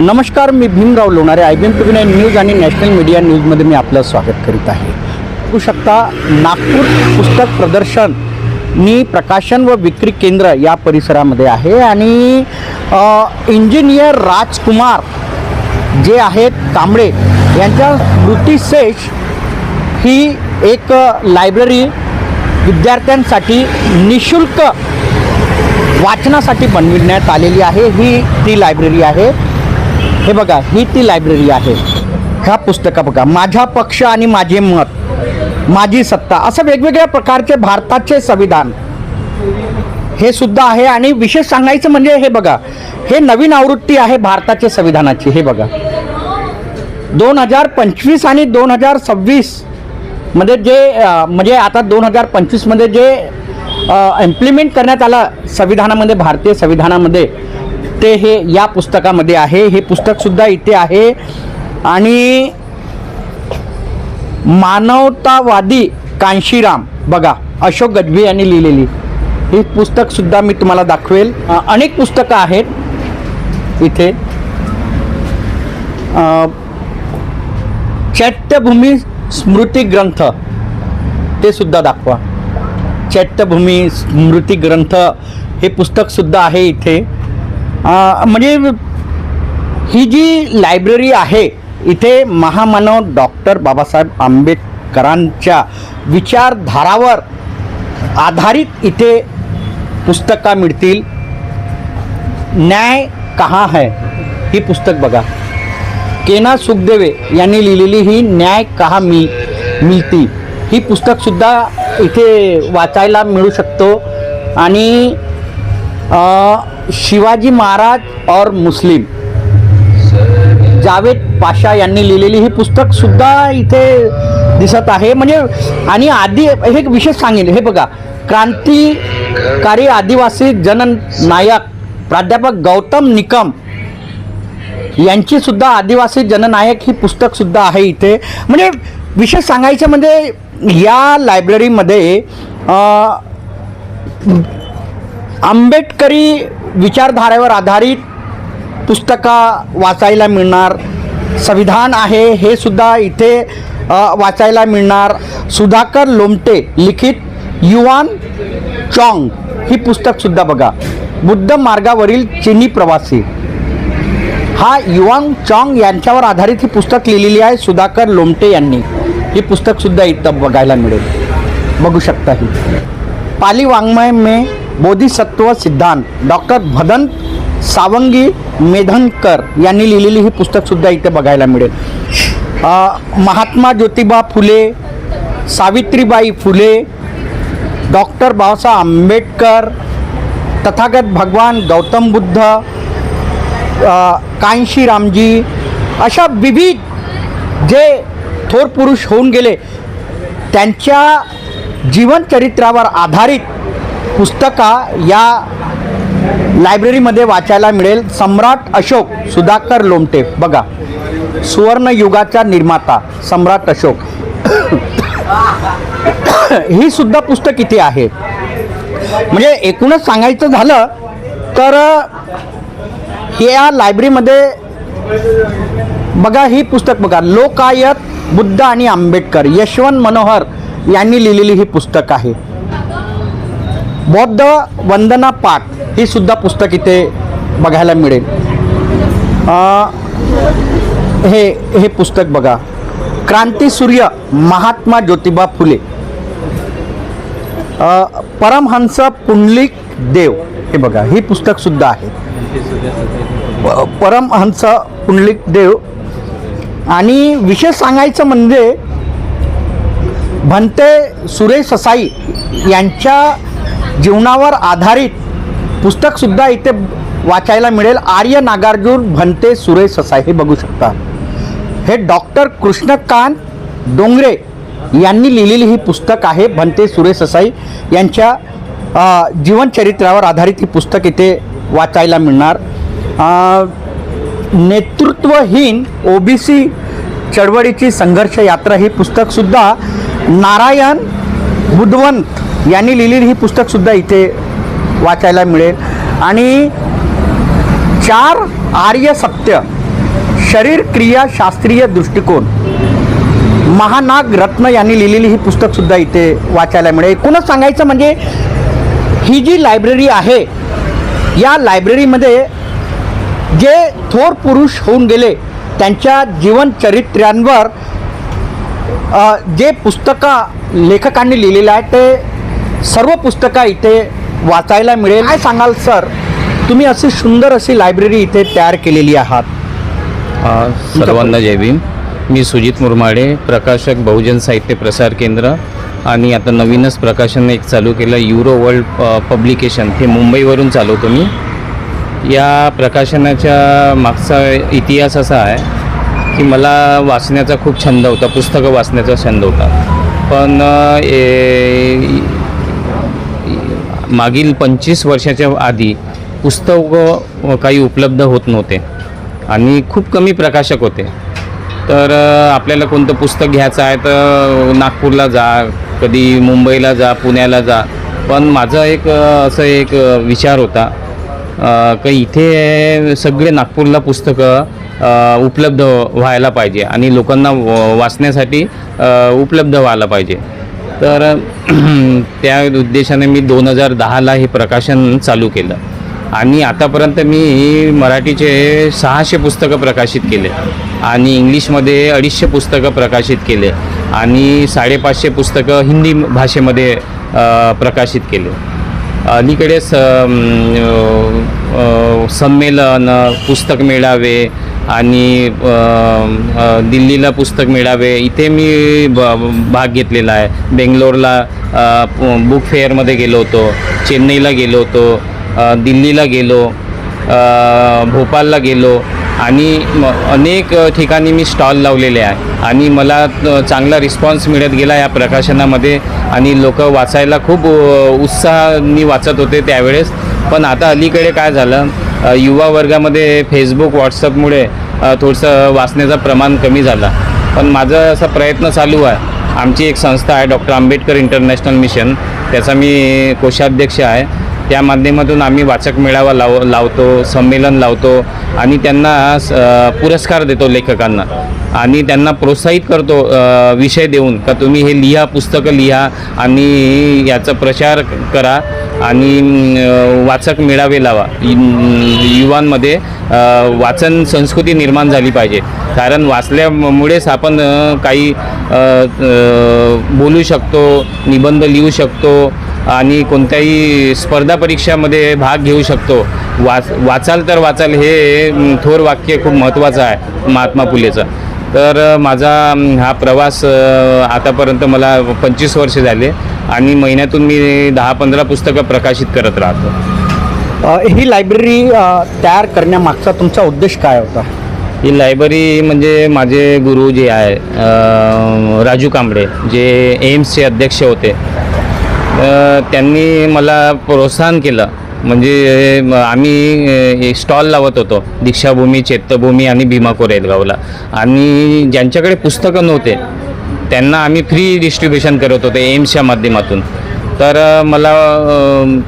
नमस्कार मी Bhimrao Lonare I B M T nine news आणि national media न्यूजमध्ये मी आपलं स्वागत करीत आहे. बघू शकता नागपूर पुस्तक प्रदर्शन नी प्रकाशन व विक्री केंद्र या परिसरामध्ये आहे आणि इंजिनियर राजकुमार जे आहेत कांबळे यांच्या स्मृतिशेष ही एक लायब्ररी विद्यार्थ्यांसाठी निशुल्क वाचनासाठी बनविण्यात आलेली आहे. ही ती लायब्ररी आहे. हे बघा ही ती लायब्ररी आहे. ह्या पुस्तकं बघा माझा पक्ष आणि माझे मत माझी सत्ता असं वेगवेगळ्या प्रकारचे भारताचे संविधान. हे सुद्धा आहे आणि विशेष सांगायचं म्हणजे हे बघा हे नवीन आवृत्ती आहे भारताच्या संविधानाची हे बघा. दोन हजार पंचवीस आणि दोन हजार सव्वीसमध्ये जे म्हणजे आता दोन हजार पंचवीसमध्ये जे इम्प्लिमेंट करण्यात आलं संविधानामध्ये भारतीय संविधानामध्ये ते हे या पुस्तकामध्ये आहे? हे पुस्तकसुद्धा इथे आहे. आणि मानवतावादी कांशीराम बघा अशोक गजबी यांनी लिहिलेली. ही पुस्तकसुद्धा मी तुम्हाला दाखवेल. अनेक पुस्तकं आहेत इथे. चैत्यभूमी स्मृती ग्रंथ ते सुद्धा दाखवा. चैत्यभूमी स्मृती ग्रंथ हे पुस्तकसुद्धा आहे इथे. म्हणजे ही जी लायब्ररी आहे इथे महामानव डॉक्टर बाबासाहेब आंबेडकरांच्या विचारधारावर आधारित इथे पुस्तकं मिळतील. न्याय कहाँ है? ही पुस्तक बघा. केना सुखदेवे यांनी लिहिलेली ही न्याय कहा मी मिळती. ही पुस्तकसुद्धा इथे वाचायला मिळू शकतो. आणि शिवाजी महाराज और मुस्लिम. जावेद पाशा यांनी लिहिलेली ही पुस्तकसुद्धा इथे दिसत आहे. म्हणजे आणि आधी हे एक विशेष सांगेन. हे बघा क्रांतिकारी आदिवासी जननायक प्राध्यापक गौतम निकम यांची सुद्धा आदिवासी जननायक ही पुस्तकसुद्धा आहे इथे. म्हणजे विशेष सांगायचं म्हणजे या लायब्ररीमध्ये आंबेडकरी विचारधारेवर आधारित पुस्तकं वाचायला मिळणार संविधान आहे हे सुद्धा इथे वाचायला मिळणार. सुधाकर लोमटे लिखित युवान चॉंग ही पुस्तकसुद्धा बघा. बुद्ध मार्गावरील चिनी प्रवासी. हा युवान चॉंग यांच्यावर आधारित ही पुस्तक लिहिलेली आहे सुधाकर लोमटे यांनी. ही पुस्तकसुद्धा इथं बघायला मिळेल. बघू शकता ही. पाली वाङ्मय मे बोधिसत्व सिद्धांत. डॉक्टर भदंत सावंगी मेधनकर यांनी लिहिलेली ही पुस्तकसुद्धा इथे बघायला मिळेल. महात्मा ज्योतिबा फुले सावित्रीबाई फुले डॉक्टर बाबासाहेब आंबेडकर तथागत भगवान गौतम बुद्ध कांशी रामजी अशा विविध जे थोर पुरुष होऊन गेले त्यांच्या जीवनचरित्रावर आधारित पुस्तका या लायब्ररीमध्ये वाचायला मिळेल सम्राट अशोक सुधाकर लोमटे. बघा सुवर्णयुगाचा निर्माता सम्राट अशोक. ही सुद्धा पुस्तक इथे आहे. म्हणजे एकूणच सांगायचं झालं तर या लायब्ररीमध्ये बघा ही पुस्तक बघा लोकायत बुद्ध आणि आंबेडकर यशवंत मनोहर यांनी लिहिलेली ही पुस्तक आहे. बौद्ध वंदना पाठ ही सुद्धा पुस्तक इथे बघायला मिळेल. हे हे पुस्तक बघा. क्रांतीसूर्य महात्मा ज्योतिबा फुले. परमहंस पुंडलिक देव. हे बघा ही पुस्तक सुद्धा आहे. परमहंस पुंडलिक देव. आणि विशेष सांगायचं म्हणजे भंते सुरेश ससाई यांच्या जीवनावर आधारित पुस्तकसुद्धा इथे वाचायला मिळेल. आर्य नागार्जुन भंते सुरेश ससाई हे बघू शकता. हे डॉक्टर कृष्णकांत डोंगरे यांनी लिहिलेली ही पुस्तक आहे भंते सुरेश ससाई यांच्या जीवनचरित्रावर आधारित ही पुस्तक इथे वाचायला मिळणार. अ, नेतृत्वहीन ओबीसी चळवळीची संघर्ष यात्रा ही पुस्तकसुद्धा नारायण बुधवंत यांनी लिहिलेली ही पुस्तकसुद्धा इथे वाचायला मिळेल. आणि चार आर्य सत्य शरीर क्रिया शास्त्रीय दृष्टिकोन महानाग रत्न यांनी लिहिलेली ही पुस्तकसुद्धा इथे वाचायला मिळेल. एकूणच सांगायचं म्हणजे ही जी लायब्ररी आहे या लायब्ररीमध्ये जे थोर पुरुष होऊन गेले त्यांच्या जीवनचरित्र्यांवर जे पुस्तकं लेखकांनी लिहिलेलं आहे ते सर्व पुस्तकं इथे वाचायला मिळेल. काय सांगाल सर? तुम्ही अशी सुंदर अशी लायब्ररी इथे तयार केलेली आहात. सर्वांना जय भीम. मी सुजित मुरमाडे प्रकाशक बहुजन साहित्य प्रसार केंद्र आणि आता नवीनच प्रकाशन एक चालू केलं युरो वर्ल्ड पब्लिकेशन हे मुंबईवरून चालवतो मी. या प्रकाशनाच्या मागचा इतिहास असा आहे की मला वाचण्याचा खूप छंद होता पुस्तकं वाचण्याचा छंद होता. पण ए, मागील पंचवीस वर्षाच्या आधी पुस्तकं काही उपलब्ध होत नव्हते आणि खूप कमी प्रकाशक होते. तर आपल्याला कोणतं पुस्तक घ्यायचं आहे तर नागपूरला जा कधी मुंबईला जा पुण्याला जा. पण माझा एक असं एक विचार होता का इथे सगळे नागपूरला पुस्तकं उपलब्ध व्हायला पाहिजे आणि लोकांना व- वाचण्यासाठी उपलब्ध व्हायला पाहिजे. तर त्या उद्देशाने मी दोन हजार दहाला हे प्रकाशन चालू केलं. आणि आतापर्यंत मी मराठीचे सहाशे पुस्तकं प्रकाशित केले आणि इंग्लिशमध्ये अडीचशे पुस्तकं प्रकाशित केले आणि साडेपाचशे पुस्तकं हिंदी भाषेमध्ये प्रकाशित केले. अलीकडे स संमेलन पुस्तक मेळावे आणि दिल्लीला पुस्तक मेळावे इथे मी भाग घेतलेला आहे. बेंगलोरला बुक फेअरमध्ये गेलो होतो चेन्नईला गेलो होतो दिल्लीला गेलो भोपाळला गेलो आणि म अनेक ठिकाणी मी स्टॉल लावलेले आहे. आणि मला चांगला रिस्पॉन्स मिळत गेला या प्रकाशनामध्ये आणि लोक वाचायला खूप अ, उत्साहाने वाचत होते त्यावेळेस. पण आता अलीकडे काय झालं? युवा वर्गामध्ये फेसबुक व्हॉट्सअपमुळे थोडंसं वाचण्याचं प्रमाण कमी झालं. पण माझा असा प्रयत्न चालू आहे. आमची एक संस्था आहे डॉक्टर आंबेडकर इंटरनॅशनल मिशन. त्याचा मी कोषाध्यक्ष आहे. त्या माध्यमातून आम्ही वाचक मेळावा लाव लावतो संमेलन लावतो आणि त्यांना स- पुरस्कार देतो लेखकांना. आणि त्यांना प्रोत्साहित करतो विषय देऊन. का तुम्ही हे लिहा पुस्तकं लिहा आणि याचा प्रचार करा. आणि वाचक मेळावे लावा. युवांमध्ये वाचन संस्कृती निर्माण झाली पाहिजे. कारण वाचल्यामुळेच आपण काही बोलू शकतो निबंध लिहू शकतो आणि कोणत्याही स्पर्धा परीक्षामध्ये भाग घेऊ शकतो. वाच वाचाल तर वाचाल हे थोर वाक्य खूप महत्त्वाचं आहे महात्मा फुलेचं. तर माझा हा प्रवास आतापर्यंत मला पंचवीस वर्ष झाले आणि महिन्यातून मी दहा पंधरा पुस्तकं प्रकाशित करत राहतो. ही लायब्ररी तयार करण्यामागचा तुमचा उद्देश काय होता? ही लायब्ररी म्हणजे माझे गुरु जे आहे राजू कांबळे जे एम्सचे अध्यक्ष होते. त्यांनी मला प्रोत्साहन केलं. म्हणजे आम्ही एक स्टॉल लावत होतो. दीक्षाभूमी चैत्यभूमी आणि भीमा कोरेगावला आणि ज्यांच्याकडे पुस्तकं नव्हते त्यांना आम्ही फ्री डिस्ट्रीब्युशन करत होतो एम्सच्या माध्यमातून. तर मला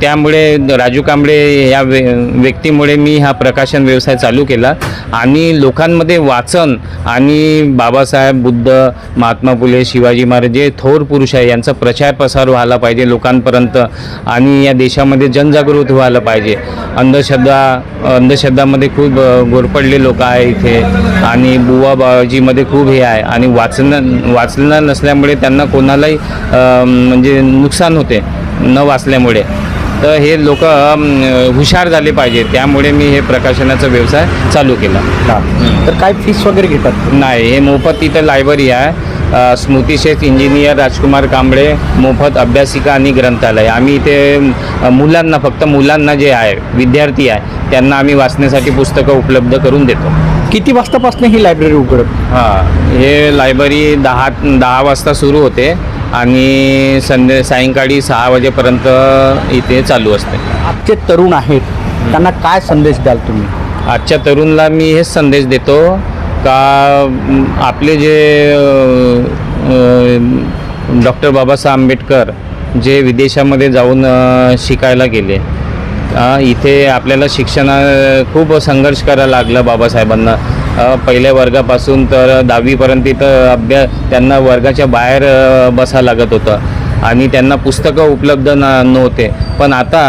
त्यामुळे राजू कांबळे या व्य व्यक्तीमुळे मी हा प्रकाशन व्यवसाय चालू केला. आणि लोकांमध्ये वाचन आणि बाबासाहेब बुद्ध महात्मा फुले शिवाजी महाराज जे थोर पुरुष आहे यांचा प्रचार प्रसार व्हायला पाहिजे लोकांपर्यंत. आणि या देशामध्ये जनजागृत व्हायला पाहिजे. अंधश्रद्धा अंधश्रद्धामध्ये खूप गोरपडले लोक आहे इथे. आणि बुवा बाबाजीमध्ये खूप हे आहे. आणि वाचणं वाचणं नसल्यामुळे त्यांना कोणालाही म्हणजे नुकसान होते. न वाचल्यामुळे. तर हे लोक हुशार झाले पाहिजे. त्यामुळे मी हे प्रकाशनाचा व्यवसाय चालू केला. तर काय फीस वगैरे घेतात? नाही हे मोफत तिथं लायब्ररी आहे. स्मृती शेख इंजिनियर राजकुमार कांबळे मोफत अभ्यासिका आणि ग्रंथालय. आम्ही इथे मुलांना फक्त मुलांना जे आहे विद्यार्थी आहे त्यांना आम्ही वाचण्यासाठी पुस्तकं उपलब्ध करून देतो. किती वाजतापासून ही लायब्ररी उघडत? हां हे लायब्ररी दहा दहा वाजता सुरू होते. आणि संध्या सायंकाळी सहा वाजेपर्यंत इथे चालू असते. आजचे तरुण आहेत त्यांना काय संदेश द्याल तुम्ही? आजच्या तरुणला मी हेच संदेश देतो का आपले जे डॉक्टर बाबासाहेब आंबेडकर जे विदेशामध्ये जाऊन शिकायला गेले इथे आपल्याला शिक्षणा खूप संघर्ष करायला लागला बाबासाहेबांना. पहिल्या वर्गापासून तर दहावीपर्यंत इथं अभ्यास त्यांना वर्गाच्या बाहेर अ, बसावं लागत होतं. आणि त्यांना पुस्तकं उपलब्ध न नव्हते. पण आता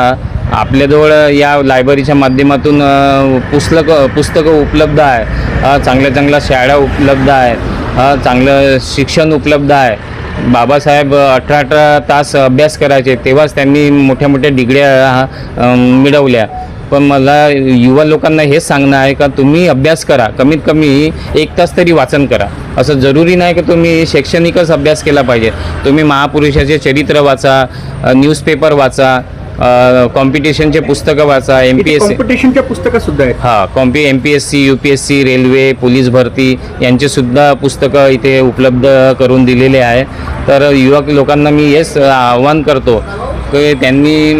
आपल्याजवळ या लायब्ररीच्या माध्यमातून पुस्तकं पुस्तकं उपलब्ध आहे. चांगल्या चांगल्या शाळा उपलब्ध आहेत. चांगलं शिक्षण उपलब्ध आहे. बाबासाहेब अठरा अठरा तास अभ्यास करायचे. तेव्हाच त्यांनी मोठ्या मोठ्या डिग्र्या मिळवल्या. पण मला युवा लोकांना हेच सांगणं आहे का तुम्ही अभ्यास करा कमीत कमी एक तास तरी वाचन करा. असं जरुरी नाही की तुम्ही शैक्षणिकच अभ्यास केला पाहिजे. तुम्ही महापुरुषाचे चरित्र वाचा न्यूजपेपर वाचा कॉम्पिटिशनचे पुस्तकं वाचा एम पी एस सी कॉम्पिटिशनच्या पुस्तकं सुद्धा आहेत. हा कॉम्पी M P S C U P S C railway police भरती यांचे सुद्धा पुस्तकं इथे उपलब्ध करून दिलेले आहे. तर युवक लोकांना मी हेच आव्हान करतो की त्यांनी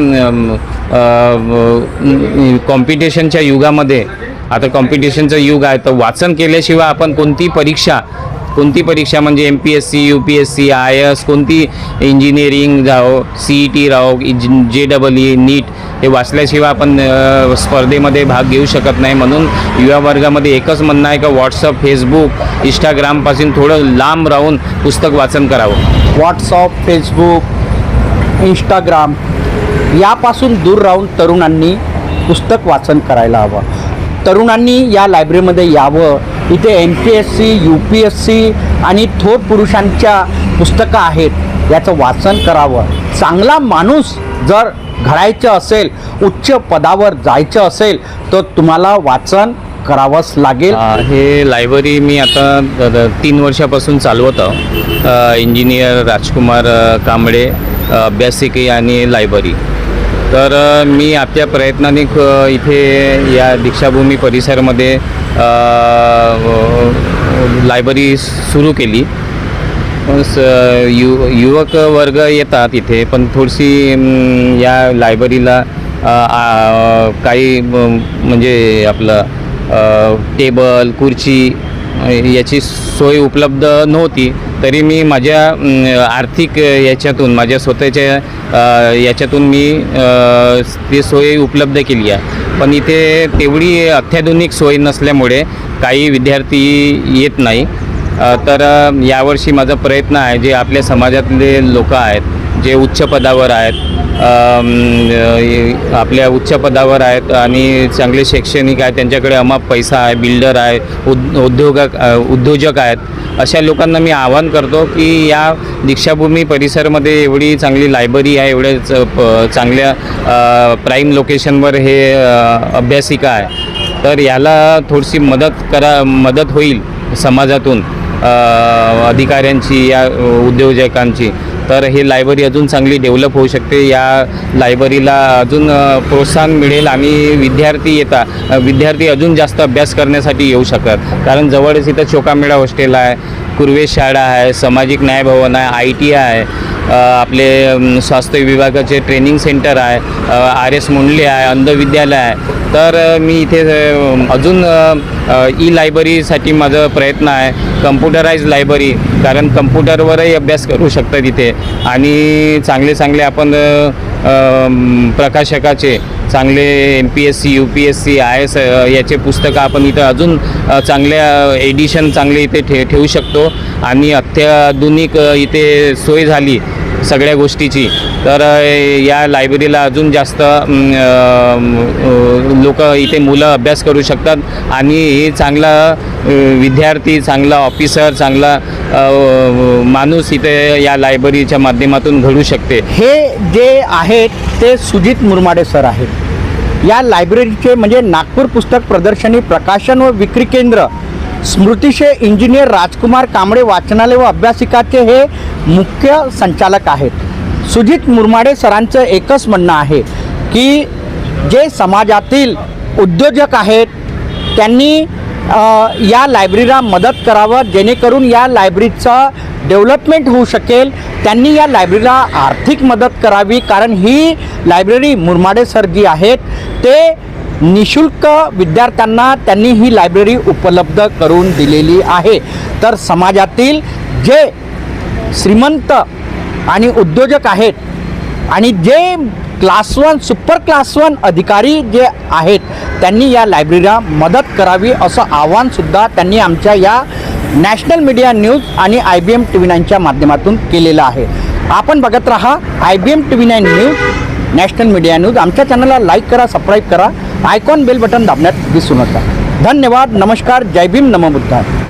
कॉम्पिटिशनच्या युगामध्ये आता कॉम्पिटिशनचं युग आहे तर वाचन केल्याशिवाय आपण कोणती परीक्षा कोणती परीक्षा म्हणजे M P S C U P S C I S कोणती इंजिनिअरिंग राहो सी ई टी राहो जे डबल ई नीट हे वाचल्याशिवाय आपण स्पर्धेमध्ये भाग घेऊ शकत नाही. म्हणून युवा वर्गामध्ये एकच म्हणणं आहे का व्हॉट्सअप फेसबुक इंस्टाग्रामपासून थोडं लांब राहून पुस्तक वाचन करावं. व्हॉट्सअप फेसबुक इंस्टाग्राम यापासून दूर राहून तरुणांनी पुस्तक वाचन करायला हवं. तरुणांनी या लायब्ररीमध्ये यावं. इथे M P S C U P S C आणि थोर पुरुषांच्या पुस्तकं आहेत. याचं वाचन करावं. चांगला माणूस जर घडायचं असेल उच्च पदावर जायचं असेल तर तुम्हाला वाचन करावंच लागेल. हे लायब्ररी मी आता तीन वर्षापासून चालवत इंजिनियर राजकुमार कांबळे अभ्यासिकी आणि लायब्ररी तर मी आपल्या प्रयत्नाने इथे या दीक्षाभूमी परिसरामध्ये लायब्ररी सुरू केली. स- यु युवक वर्ग येतात इथे पण थोडीशी या लायब्ररीला काही म्हणजे आपलं टेबल खुर्ची याची सोय उपलब्ध नव्हती. तरी मी माझ्या आर्थिक याच्यातून माझ्या स्वतःच्या याच्यातून मी ती सोय उपलब्ध केली आहे. पण इथे तेवढी अत्याधुनिक सोय नसल्यामुळे काही विद्यार्थी येत नाही. तर यावर्षी माझा प्रयत्न आहे जे आपल्या समाजातले लोक आहेत जे उच्च पदावर आहेत आपल्या उच्च पदावर आहेत आणि चांगले शैक्षणिक आहेत. त्यांच्याकडे अमाप पैसा आहे बिल्डर आहे उद उद्योगक उद्योजक आहेत. अशा लोकांना मी आवाहन करतो की या दीक्षाभूमी परिसरामध्ये एवढी चांगली लायब्ररी आहे एवढ्या च- प- चांगल्या प्राईम लोकेशनवर हे अभ्यासिका आहे. तर याला थोडीशी मदत करा मदत होईल समाजातून अधिकाऱ्यांची या उद्योजकांची. तर हे लायब्ररी अजून चांगली डेव्हलप होऊ शकते. या लायब्ररीला अजून प्रोत्साहन मिळेल आणि विद्यार्थी येता विद्यार्थी अजून जास्त अभ्यास करण्यासाठी येऊ शकतात. कारण जवळच इथं चोकामेळा हॉस्टेल आहे कुर्वे शाळा आहे सामाजिक न्याय भवन आहे आय टी आहे. आपले स्वास्थ्य विभागाचे ट्रेनिंग सेंटर आहे आर एस मुंडले आहे अंध विद्यालय आहे. तर मी इथे अजून ई लायब्ररीसाठी माझं प्रयत्न आहे कम्प्युटराईज लायब्ररी कारण कम्प्युटरवरही अभ्यास करू शकतात इथे आणि चांगले चांगले आपण प्रकाशकाचे चांगले M P S C U P S C I S याचे पुस्तकं आपण इथं अजून चांगल्या एडिशन चांगले इथे ठे ठेवू शकतो. आणि अत्याधुनिक इथे सोय झाली सगळ्या गोष्टीची. तर या लायब्ररीला अजून जास्त लोक इथे मुलं अभ्यास करू शकतात. आणि चांगला विद्यार्थी चांगला ऑफिसर चांगला माणूस इथे या लायब्ररीच्या माध्यमातून घडू शकते. हे जे आहेत ते सुजित मुरमाडे सर आहेत. या लायब्ररीचे म्हणजे नागपूर पुस्तक प्रदर्शनी प्रकाशन व विक्री केंद्र स्मृतिशे इंजिनियर राजकुमार कांबळे वाचनालय व अभ्यासिकाचे हे मुख्य संचालक आहेत. सुजित मुरमाडे सरांचं एकच म्हणणं आहे की जे समाजातील उद्योजक आहेत त्यांनी या लायब्ररीला मदत करावं जेणेकरून या लायब्ररीचं डेव्हलपमेंट होऊ शकेल. त्यांनी या लायब्ररीला आर्थिक मदत करावी कारण ही लायब्ररी मुरमाडे सर जी आहेत ते निशुल्क विद्यार्थ्यांना त्यांनी ही लायब्ररी उपलब्ध करून दिलेली आहे. तर समाजातील जे श्रीमंत आणि उद्योजक आहेत. आणि जे class one super class one अधिकारी जे आहेत त्यांनी या लायब्ररीला मदत करावी असं आव्हानसुद्धा त्यांनी आमच्या या नॅशनल मीडिया न्यूज आणि I B M T V नाईनच्या माध्यमातून केलेलं आहे. आपण बघत राहा I B M T V nine news national media news. आमच्या चॅनलला लाईक करा सबस्क्राईब करा. आयकॉन बेल बटन दाबण्यात विसरू नका. धन्यवाद नमस्कार जय भीम नमबुद्धाय